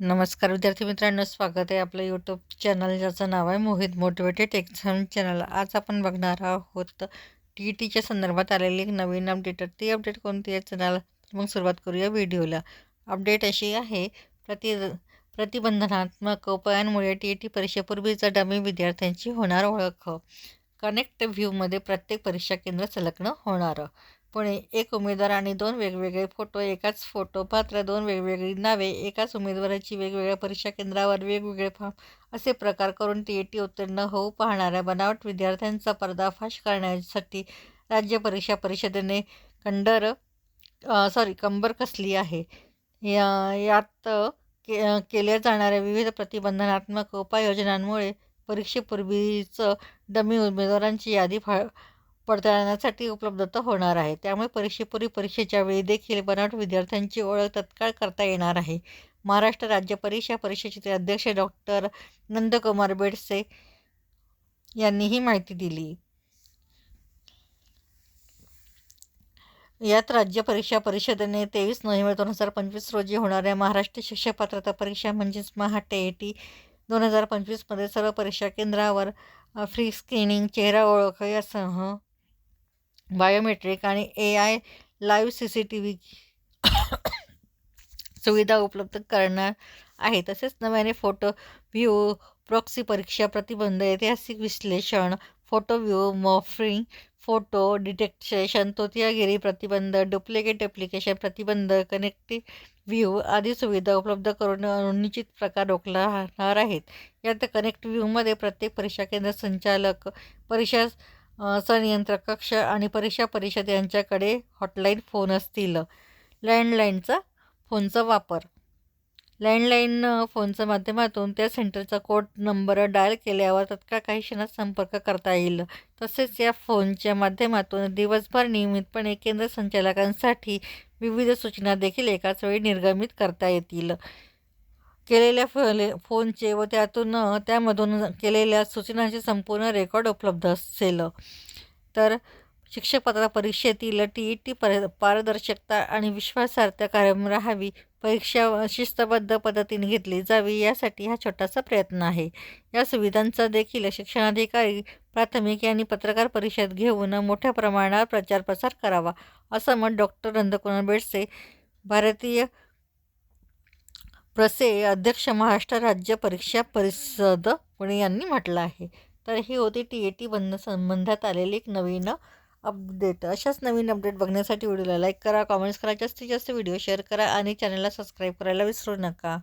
नमस्कार विद्यार्थी मित्रांनो स्वागत आहे आपलं यूट्यूब चॅनल ज्याचं नाव आहे मोहित मोटिवेटेड एक्झाम चॅनल आज आपण बघणार आहोत टी ई टीच्या संदर्भात आलेली एक नवीन अपडेट ती अपडेट कोणती आहे? चॅनल मग सुरुवात करूया व्हिडिओला अपडेट अशी आहे प्रति प्रतिबंधनात्मक उपायांमुळे टी ई टी परीक्षेपूर्वीचा डमी विद्यार्थ्यांची होणार ओळख. कनेक्ट व्ह्यूमध्ये प्रत्येक परीक्षा केंद्र संलग्न होणार. पुणे एक उमेदवार आणि दोन वेगवेगळे फोटो एकाच फोटो पात्र दोन वेगवेगळी नावे एकाच उमेदवाराची वेगवेगळ्या परीक्षा केंद्रावर वेगवेगळे फॉर्म असे प्रकार करून टी ए टी उत्तीर्ण होऊ पाहणाऱ्या बनावट विद्यार्थ्यांचा पर्दाफाश करण्यासाठी राज्य परीक्षा परिषदेने कंडर सॉरी कंबर कसली आहे? या यात के केल्या जाणाऱ्या विविध प्रतिबंधनात्मक उपाययोजनांमुळे परीक्षेपूर्वीचं डमी उमेदवारांची यादी फा पडताळण्यासाठी उपलब्धता होणार आहे. त्यामुळे परीक्षेपूर्वी परीक्षेच्या वेळी देखील बनावट विद्यार्थ्यांची ओळख तत्काळ करता येणार आहे. महाराष्ट्र राज्य परीक्षा परिषदेचे अध्यक्ष डॉक्टर नंदकुमार बेडसे यांनी ही माहिती दिली. यात राज्य परीक्षा परिषदेने तेवीस नोव्हेंबर दोन हजार पंचवीस रोजी होणाऱ्या महाराष्ट्र शिक्षक पात्रता परीक्षा म्हणजेच महाटे टी दोन हजार पंचवीसमध्ये सर्व परीक्षा केंद्रावर फ्री स्क्रीनिंग चेहरा ओळख यासह बायोमेट्रिक आणि A I live C C T V सुविधा उपलब्ध करणार आहे. तसेच नव्याने फोटो व्ह्यू प्रॉक्सी परीक्षा प्रतिबंध ऐतिहासिक विश्लेषण photo view morphing photo detection तोतियागिरी प्रतिबंध डुप्लिकेट ॲप्लिकेशन प्रतिबंध कनेक्टिव्ह व्ह्यू आदी सुविधा उपलब्ध करून निश्चित प्रकार रोखला राहणार आहेत. यात कनेक्ट व्ह्यूमध्ये प्रत्येक परीक्षा केंद्र संचालक परीक्षा संनियंत्रक कक्ष आणि परीक्षा परिषद यांच्याकडे हॉटलाईन फोन असतील. लँडलाईनचा फोनचा वापर. लँडलाईन फोनच्या माध्यमातून त्या सेंटरचा कोड नंबर डायल केल्यावर तत्काळ काही क्षणात संपर्क करता येईल. तसेच या फोनच्या माध्यमातून दिवसभर नियमितपणे केंद्र संचालकांसाठी विविध सूचना देखील एकाच वेळी निर्गमित करता येतील. केलेल्या फोले फोनचे व त्यातून त्यामधून केलेल्या सूचनांचे संपूर्ण रेकॉर्ड उपलब्ध असेल. तर शिक्षक परीक्षेतील टी ई टी पर पारदर्शकता आणि विश्वासार्हता कायम राहावी परीक्षा शिस्तबद्ध पद्धतीने घेतली जावी यासाठी हा छोटासा प्रयत्न आहे. या सुविधांचा देखील शिक्षणाधिकारी प्राथमिक आणि पत्रकार परिषद घेऊन मोठ्या प्रमाणावर प्रचार प्रसार करावा असं मत डॉक्टर नंदकुमार बेडसे भारतीय प्रसे अध्यक्ष महाराष्ट्र राज्य परीक्षा परिषद पुणे यांनी म्हटलं आहे. तर ही होती टी ए टी बंद संबंधात आलेली एक नवीन अपडेट. अशाच नवीन अपडेट बघण्यासाठी व्हिडिओला लाईक करा कॉमेंट्स करा जास्तीत जास्त व्हिडिओ शेअर करा आणि चॅनलला सबस्क्राईब करायला विसरू नका.